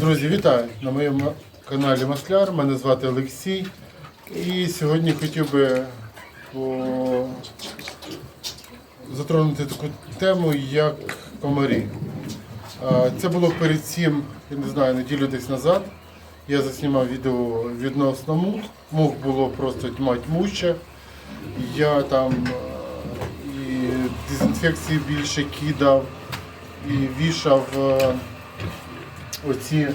Друзі, вітаю на моєму каналі Масляр. Мене звати Олексій. І сьогодні хотів би по... затронути таку тему, як комарі. Це було перед цим, я не знаю, неділю десь назад. Я заснімав відео відносно мух. Мух було просто тьма тьмуща. Я там і дезінфекції більше кидав, і вішав. Е, оці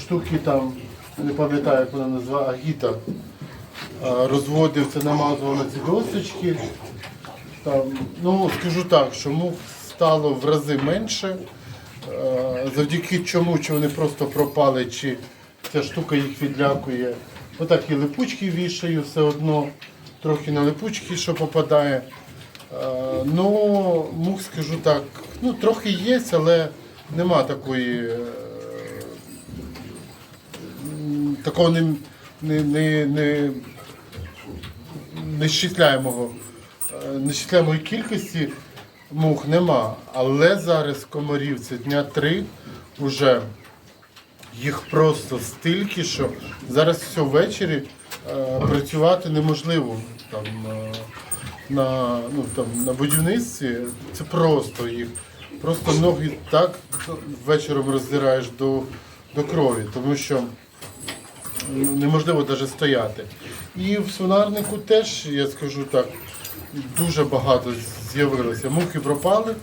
штуки там, не пам'ятаю, як вона називає, агіта. Розводив це, намазував на ці досочки. Там, ну, скажу так, що мух стало в рази менше. Е, Завдяки чому, чи вони просто пропали, чи ця штука їх відлякує. Отак і липучки вішаю все одно, трохи на липучки, що попадає. Е, Ну, мух, скажу так, ну трохи є, але нема такої. Такого не, не, не, не, нещисляємого, е, нещисляємої кількості мух нема. Але зараз комарів це дня три вже їх просто стільки, що зараз все ввечері е, працювати неможливо. Там, е, на, ну, там, на будівництві це просто їх. Просто ноги так вечором роздираєш до, до крові, тому що неможливо навіть стояти. І в свинарнику теж, я скажу так, дуже багато з'явилося. Мухи пропали,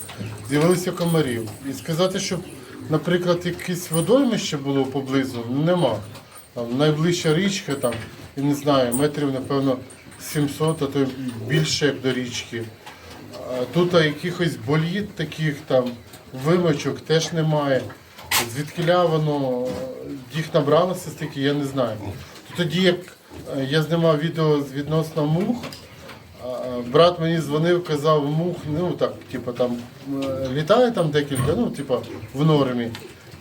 з'явилися комарів. І сказати, щоб, наприклад, якесь водоймище було поблизу, нема. Там найближча річка, там, я не знаю, метрів, напевно, 700, а то більше як до річки. Тут якихось боліт таких там, вимочок теж немає. Звідкиля воно їх набралося стільки, я не знаю. Тоді, як е, я знімав відео відносно мух, брат мені дзвонив, казав, мух, ну так, типу там е, літає там декілька, ну, типу, в нормі,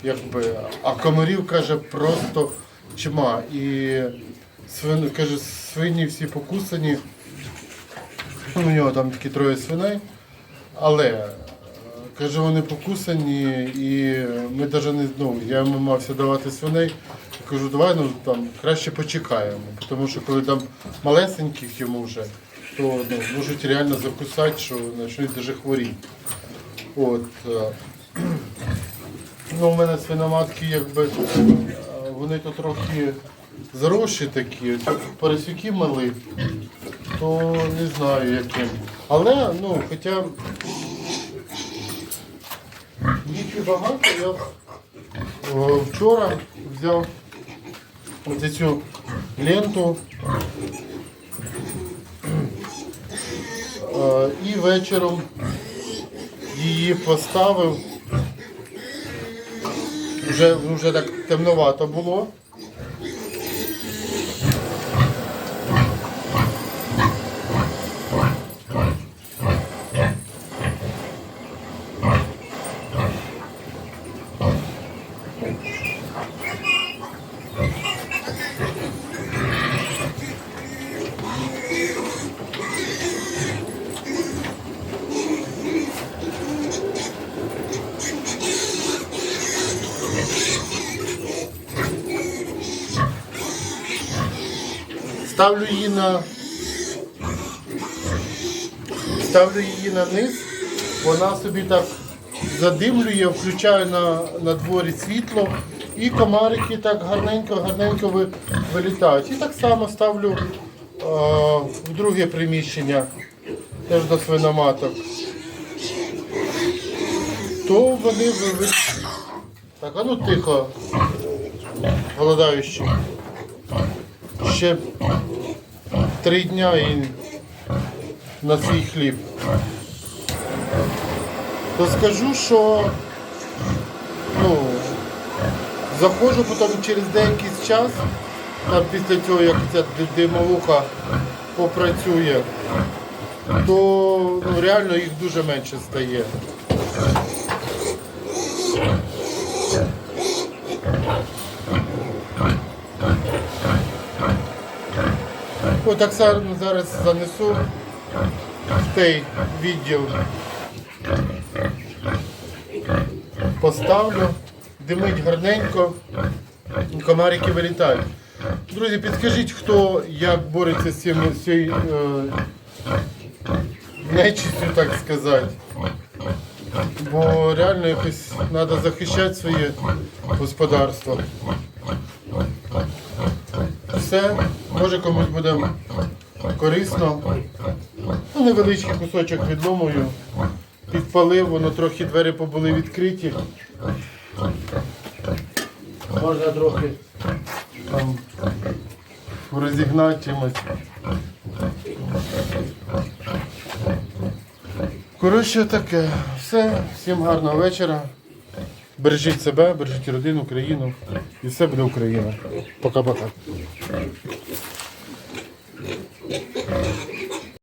якби, а комарів каже просто чима. І свин, каже, свині всі покусані. У нього там такі троє свиней. Але е, каже, вони покусані, і ми навіть не ну, я йому мався давати свиней. Кажу, давай ну там краще почекаємо. Тому що коли там малесеньких йому вже, то ну, можуть реально закусати, що почнуть навіть хворіти. От. е, Ну, у мене свиноматки, якби е, вони то трохи заросші такі, поросяки мали, то не знаю яким. Але, ну, хоча їх багато, я е, вчора взяв ось цю ленту е, і вечором її поставив. Вже, вже так темновато було. Ставлю її на ставлю її на низ, вона собі так задимлює, включаю на, на дворі світло і комарики так гарненько-гарненько ви, вилітають. І так само ставлю е, в друге приміщення, теж до свиноматок. То вони Так, а ну тихо, голодаючі ще три дня і на свій хліб. То скажу, що ну, заходжу потім через деякий час, там після цього, як ця димовуха попрацює, то ну, реально їх дуже менше стає. О, так само зараз занесу в той відділ. Поставлю, димить гарненько. комарики вилітають. Друзі, підкажіть, хто як бореться з цією е, нечистю, так сказати. Бо реально якось треба захищати своє господарство. Все, може комусь буде корисно. Ну, невеличкий кусочок відломую. Підпалив, воно трохи двері побули відкриті. Можна трохи там розігнати чимось. Коротше, таке. Все, всім гарного вечора. Бережіть себе, бережіть родину, країну. І все буде Україна. Пока-пока.